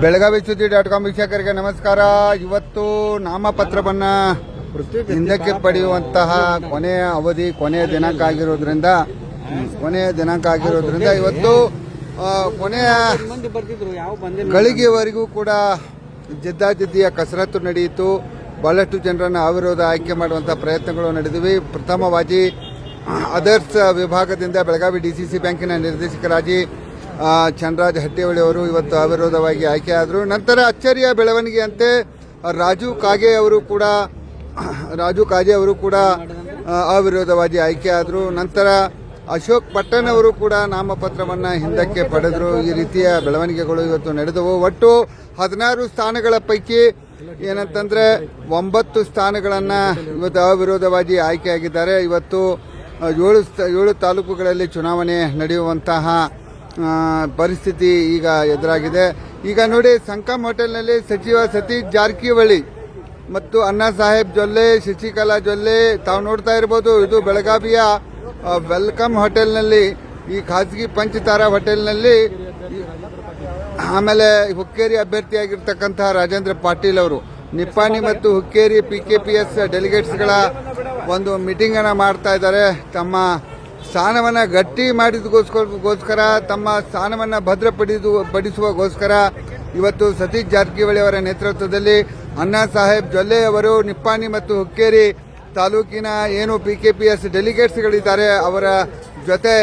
ಬೆಳಗಾವಿ ಸುದ್ದಿ dot com ವೀಕ್ಷಕರಿಗೆ ನಮಸ್ಕಾರ. ಇವತ್ತು ನಾಮಪತ್ರವನ್ನ ಹಿಂದಕ್ಕೆ ಪಡೆಯುವಂತಹ ಕೊನೆಯ ಅವಧಿ, ಕೊನೆಯ ದಿನಾಂಕ ಆಗಿರೋದ್ರಿಂದ, ಕೊನೆಯ ದಿನಾಂಕ ಆಗಿರೋದ್ರಿಂದ ಇವತ್ತು ಕೊನೆಯ ಗಳಿಗೆವರೆಗೂ ಕೂಡ ಜಿದ್ದಾಜಿದ್ದಿಯ ಕಸರತ್ತು ನಡೆಯಿತು. ಬಹಳಷ್ಟು ಜನರನ್ನು ಅವಿರೋಧ ಆಯ್ಕೆ ಮಾಡುವಂತಹ ಪ್ರಯತ್ನಗಳು ನಡೆದಿವೆ. ಪ್ರಥಮವಾಗಿ ಅದರ್ಸ್ ವಿಭಾಗದಿಂದ ಬೆಳಗಾವಿ ಡಿಸಿಸಿ ಬ್ಯಾಂಕಿನ ನಿರ್ದೇಶಕರಾಗಿ ಚಂದ್ರರಾಜ್ ಹಟ್ಟಿಹೊಳಿ ಅವರು ಇವತ್ತು ಅವಿರೋಧವಾಗಿ ಆಯ್ಕೆಯಾದರು ನಂತರ ಅಚ್ಚರಿಯ ಬೆಳವಣಿಗೆಯಂತೆ ರಾಜು ಕಾಗೆ ಅವರು ಕೂಡ, ರಾಜು ಕಾಗೆ ಅವರು ಕೂಡ ಅವಿರೋಧವಾಗಿ ಆಯ್ಕೆಯಾದರು ನಂತರ ಅಶೋಕ್ ಪಟ್ಟಣ್ ಅವರು ಕೂಡ ನಾಮಪತ್ರವನ್ನು ಹಿಂದಕ್ಕೆ ಪಡೆದರು. ಈ ರೀತಿಯ ಬೆಳವಣಿಗೆಗಳು ಇವತ್ತು ನಡೆದವು. ಒಟ್ಟು ಹದಿನಾರು ಸ್ಥಾನಗಳ ಪೈಕಿ ಏನಂತಂದರೆ ಒಂಬತ್ತು ಸ್ಥಾನಗಳನ್ನು ಇವತ್ತು ಅವಿರೋಧವಾಗಿ ಆಯ್ಕೆಯಾಗಿದ್ದಾರೆ ಇವತ್ತು ಏಳು ಏಳು ತಾಲೂಕುಗಳಲ್ಲಿ ಚುನಾವಣೆ ನಡೆಯುವಂತಹ ಪರಿಸ್ಥಿತಿ ಈಗ ಎದುರಾಗಿದೆ. ಈಗ ನೋಡಿ, ಸಂಕಮ್ ಹೋಟೆಲ್ನಲ್ಲಿ ಸಚಿವ ಸತೀಶ್ ಜಾರಕಿಹೊಳಿ ಮತ್ತು ಅಣ್ಣಾ ಸಾಹೇಬ್ ಜೊಲ್ಲೆ, ಶಶಿಕಲಾ ಜೊಲ್ಲೆ, ತಾವು ನೋಡ್ತಾ ಇರ್ಬೋದು, ಇದು ಬೆಳಗಾವಿಯ ವೆಲ್ಕಮ್ ಹೋಟೆಲ್ನಲ್ಲಿ, ಈ ಖಾಸಗಿ ಪಂಚತಾರಾ ಹೋಟೆಲ್ನಲ್ಲಿ ಆಮೇಲೆ ಹುಕ್ಕೇರಿ ಅಭ್ಯರ್ಥಿಯಾಗಿರ್ತಕ್ಕಂತಹ ರಾಜೇಂದ್ರ ಪಾಟೀಲ್ ಅವರು, ನಿಪ್ಪಾಣಿ ಮತ್ತು Hukkeri P K P S ಡೆಲಿಗೇಟ್ಸ್ಗಳ ಒಂದು ಮೀಟಿಂಗ್ ಅನ್ನು ಮಾಡ್ತಾ ಇದ್ದಾರೆ. ತಮ್ಮ ಸ್ಥಾನವನ್ನ ಗಟ್ಟಿ ಮಾಡಿದಗೋಸ್ಕರ ತಮ್ಮ ಸ್ಥಾನವನ್ನು ಭದ್ರಪಡಿದು, ಪಡಿಸುವಗೋಸ್ಕರ ಇವತ್ತು ಸತೀಶ್ ಜಾರಕಿಹೊಳಿ ಅವರ ನೇತೃತ್ವದಲ್ಲಿ ಅಣ್ಣಾ ಸಾಹೇಬ್ ಜೊಲ್ಲೆ ಅವರು, ನಿಪ್ಪಾಣಿ ಮತ್ತು ಹುಕ್ಕೇರಿ ತಾಲೂಕಿನ ಏನು ಪಿ ಕೆ ಪಿ ಎಸ್ ಡೆಲಿಗೇಟ್ಸ್ಗಳಿದ್ದಾರೆ, ಅವರ ಜೊತೆ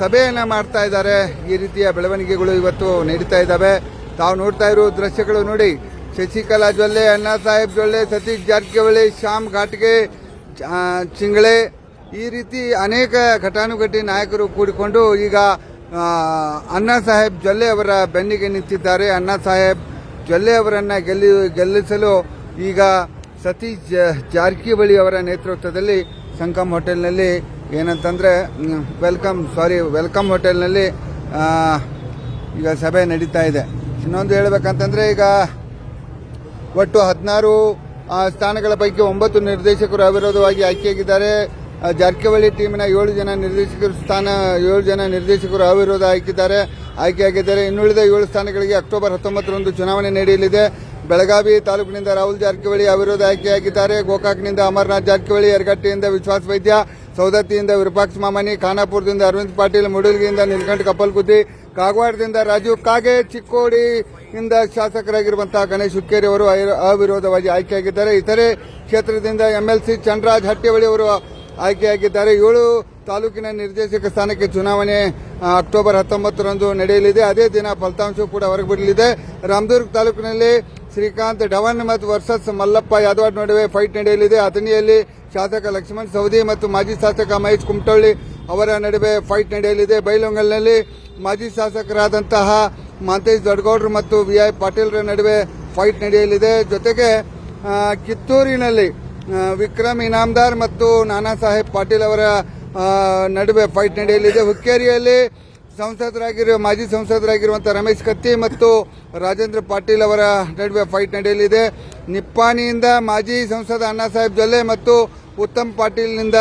ಸಭೆಯನ್ನು ಮಾಡ್ತಾ ಇದ್ದಾರೆ. ಈ ರೀತಿಯ ಬೆಳವಣಿಗೆಗಳು ಇವತ್ತು ನಡೀತಾ ಇದ್ದಾವೆ. ತಾವು ನೋಡ್ತಾ ಇರೋ ದೃಶ್ಯಗಳು ನೋಡಿ. ಶಶಿಕಲಾ ಜೊಲ್ಲೆ, ಅಣ್ಣಾ ಸಾಹೇಬ್ ಜೊಲ್ಲೆ, ಸತೀಶ್ ಜಾರಕಿಹೊಳಿ, ಶ್ಯಾಮ್ ಘಾಟ್ಗೆ ಚಿಂಗಳೆ ಈ ರೀತಿ ಅನೇಕ ಘಟಾನುಘಟಿ ನಾಯಕರು ಕೂಡಿಕೊಂಡು ಈಗ ಅಣ್ಣಾ ಸಾಹೇಬ್ ಜೊಲ್ಲೆ ಅವರ ಬೆನ್ನಿಗೆ ನಿಂತಿದ್ದಾರೆ. ಅಣ್ಣಾ ಸಾಹೇಬ್ ಜೊಲ್ಲೆ ಅವರನ್ನು ಗೆಲ್ಲಿ, ಗೆಲ್ಲಿಸಲು ಈಗ ಸತೀಶ್ ಜಾರಕಿಹೊಳಿ ಅವರ ನೇತೃತ್ವದಲ್ಲಿ ಸಂಕಮ್ ಹೋಟೆಲ್ನಲ್ಲಿ ಏನಂತಂದ್ರೆ ವೆಲ್ಕಮ್, ಸಾರಿ, ವೆಲ್ಕಮ್ ಹೋಟೆಲ್ನಲ್ಲಿ ಈಗ ಸಭೆ ನಡೀತಾ ಇದೆ. ಇನ್ನೊಂದು ಹೇಳಬೇಕಂತಂದರೆ ಈಗ ಒಟ್ಟು ಹದಿನಾರು ಸ್ಥಾನಗಳ ಪೈಕಿ ಒಂಬತ್ತು ನಿರ್ದೇಶಕರು ಅವಿರೋಧವಾಗಿ ಆಯ್ಕೆಯಾಗಿದ್ದಾರೆ. ಜಾರಕಿಹೊಳಿ ಟೀಮಿನ ಏಳು ಜನ ನಿರ್ದೇಶಕರು, ಸ್ಥಾನ ಏಳು ಜನ ನಿರ್ದೇಶಕರು ಅವಿರೋಧ ಆಯ್ಕಿದ್ದಾರೆ. ಆಯ್ಕೆಯಾಗಿದ್ದಾರೆ. ಇನ್ನುಳಿದ ಏಳು ಸ್ಥಾನಗಳಿಗೆ ಅಕ್ಟೋಬರ್ ಹತ್ತೊಂಬತ್ತರಂದು ಚುನಾವಣೆ ನಡೆಯಲಿದೆ. ಬೆಳಗಾವಿ ತಾಲೂಕಿನಿಂದ ರಾಹುಲ್ ಜಾರಕಿಹೊಳಿ ಅವಿರೋಧ ಆಯ್ಕೆಯಾಗಿದ್ದಾರೆ. ಗೋಕಾಕ್ನಿಂದ ಅಮರನಾಥ್ ಜಾರಕಿಹೊಳಿ, ಯರಗಟ್ಟಿಯಿಂದ ವಿಶ್ವಾಸ್ ವೈದ್ಯ, ಸೌದತ್ತಿಯಿಂದ ವಿರೂಪಾಕ್ಷ ಮಾಮನಿ, ಖಾನಾಪುರದಿಂದ ಅರವಿಂದ್ ಪಾಟೀಲ್, ಮುಡಲ್ಗಿಯಿಂದ ನೀಲಕಂಠ ಕಪ್ಪಲ್ಗುದ್ದಿ ಕಾಗವಾಡದಿಂದ ರಾಜು ಕಾಗೆ, ಚಿಕ್ಕೋಡಿಯಿಂದ ಶಾಸಕರಾಗಿರುವಂತಹ ಗಣೇಶ್ ಹುಕ್ಕೇರಿ ಅವಿರೋ- ಅವಿರೋಧವಾಗಿ ಆಯ್ಕೆಯಾಗಿದ್ದಾರೆ. ಇತರೆ ಕ್ಷೇತ್ರದಿಂದ ಎಂಎಲ್ಸಿ ಚಂದ್ರರಾಜ್ ಹಟ್ಟಿಹೊಳಿ ಅವರು ಆಯ್ಕೆಯಾಗಿದ್ದಾರೆ ಏಳು ತಾಲೂಕಿನ ನಿರ್ದೇಶಕ ಸ್ಥಾನಕ್ಕೆ ಚುನಾವಣೆ ಅಕ್ಟೋಬರ್ ಹತ್ತೊಂಬತ್ತರಂದು ನಡೆಯಲಿದೆ. ಅದೇ ದಿನ ಫಲಿತಾಂಶ ಕೂಡ ಹೊರಗೆ ಬರಲಿದೆ. ರಾಮದುರ್ಗ ತಾಲೂಕಿನಲ್ಲಿ ಶ್ರೀಕಾಂತ್ ಡವನ್ ಮತ್ತು ವರ್ಸಸ್ ಮಲ್ಲಪ್ಪ ಯಾದವ್ ನಡುವೆ ಫೈಟ್ ನಡೆಯಲಿದೆ. ಅಥಣಿಯಲ್ಲಿ ಶಾಸಕ ಲಕ್ಷ್ಮಣ್ ಸವದಿ ಮತ್ತು ಮಾಜಿ ಶಾಸಕ ಮಹೇಶ್ ಕುಮಟಳ್ಳಿ ಅವರ ನಡುವೆ ಫೈಟ್ ನಡೆಯಲಿದೆ. ಬೈಲೊಂಗಲ್ನಲ್ಲಿ ಮಾಜಿ ಶಾಸಕರಾದಂತಹ ಮಾಂತೇಶ್ ದೊಡ್ಡಗೌಡರು ಮತ್ತು ವಿ ಐ ಪಾಟೀಲ್ರ ನಡುವೆ ಫೈಟ್ ನಡೆಯಲಿದೆ. ಜೊತೆಗೆ ಕಿತ್ತೂರಿನಲ್ಲಿ ವಿಕ್ರಮ್ ಇನಾಮ್ದಾರ್ ಮತ್ತು ನಾನಾ ಸಾಹೇಬ್ ಪಾಟೀಲ್ ಅವರ ನಡುವೆ ಫೈಟ್ ನಡೆಯಲಿದೆ. ಹುಕ್ಕೇರಿಯಲ್ಲಿ ಸಂಸದರಾಗಿರುವ, ಮಾಜಿ ಸಂಸದರಾಗಿರುವಂಥ ರಮೇಶ್ ಕತ್ತಿ ಮತ್ತು ರಾಜೇಂದ್ರ ಪಾಟೀಲ್ ಅವರ ನಡುವೆ ಫೈಟ್ ನಡೆಯಲಿದೆ. ನಿಪ್ಪಾಣಿಯಿಂದ ಮಾಜಿ ಸಂಸದ ಅಣ್ಣಾ ಸಾಹೇಬ್ ಜೊಲ್ಲೆ ಮತ್ತು ಉತ್ತಮ್ ಪಾಟೀಲ್ನಿಂದ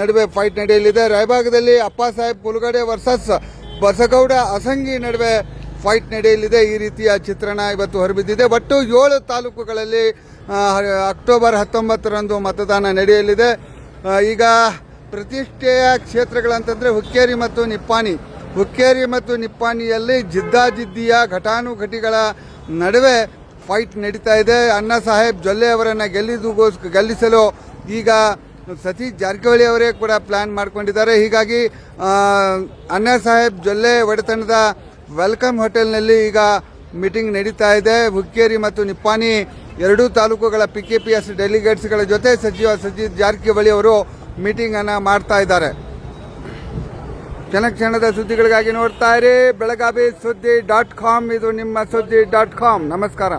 ನಡುವೆ ಫೈಟ್ ನಡೆಯಲಿದೆ. ರಾಯಬಾಗದಲ್ಲಿ ಅಪ್ಪಾ ಸಾಹೇಬ್ ಪುಲ್ಗಡೆ ವರ್ಸಸ್ ಬಸಗೌಡ ಅಸಂಗಿ ನಡುವೆ ಫೈಟ್ ನಡೆಯಲಿದೆ. ಈ ರೀತಿಯ ಚಿತ್ರಣ ಇವತ್ತು ಹೊರಬಿದ್ದಿದೆ. ಒಟ್ಟು ಏಳು ತಾಲೂಕುಗಳಲ್ಲಿ ಅಕ್ಟೋಬರ್ ಹತ್ತೊಂಬತ್ತರಂದು ಮತದಾನ ನಡೆಯಲಿದೆ. ಈಗ ಪ್ರತಿಷ್ಠೆಯ ಕ್ಷೇತ್ರಗಳಂತಂದರೆ ಹುಕ್ಕೇರಿ ಮತ್ತು ನಿಪ್ಪಾಣಿ. ಹುಕ್ಕೇರಿ ಮತ್ತು ನಿಪ್ಪಾಣಿಯಲ್ಲಿ ಜಿದ್ದಾಜಿದ್ದಿಯ ಘಟಾನುಘಟಿಗಳ ನಡುವೆ ಫೈಟ್ ನಡೀತಾ ಇದೆ. ಅಣ್ಣಾ ಸಾಹೇಬ್ ಜೊಲ್ಲೆ ಅವರನ್ನು ಗೆಲ್ಲಿದುಗೋಸ್ ಗೆಲ್ಲಿಸಲು ಈಗ ಸತೀಶ್ ಜಾರಕಿಹೊಳಿ ಅವರೇ ಕೂಡ ಪ್ಲ್ಯಾನ್ ಮಾಡ್ಕೊಂಡಿದ್ದಾರೆ. ಹೀಗಾಗಿ ಅಣ್ಣಾ ಸಾಹೇಬ್ ಜೊಲ್ಲೆ ಒಡೆತನದ ವೆಲ್ಕಮ್ ಹೋಟೆಲ್ನಲ್ಲಿ ಈಗ ಮೀಟಿಂಗ್ ನಡೀತಾ ಇದೆ. ಹುಕ್ಕೇರಿ ಮತ್ತು ನಿಪ್ಪಾನಿ ಎರಡೂ ತಾಲೂಕುಗಳ ಪಿ ಕೆ ಪಿ ಎಸ್ ಡೆಲಿಗೇಟ್ಸ್ಗಳ ಜೊತೆ ಸಚಿವ ಸಜಿತ್ ಜಾರಕಿಹೊಳಿ ಅವರು ಮೀಟಿಂಗನ್ನು ಮಾಡ್ತಾ ಇದ್ದಾರೆ. ಕ್ಷಣಕ್ಷಣದ ಸುದ್ದಿಗಳಿಗಾಗಿ ನೋಡ್ತಾ ಇರಿ. ಬೆಳಗಾವಿ ಸುದ್ದಿ ಡಾಟ್ ಕಾಮ್, ಇದು ನಿಮ್ಮ ಸುದ್ದಿ ಡಾಟ್ ಕಾಮ್. ನಮಸ್ಕಾರ.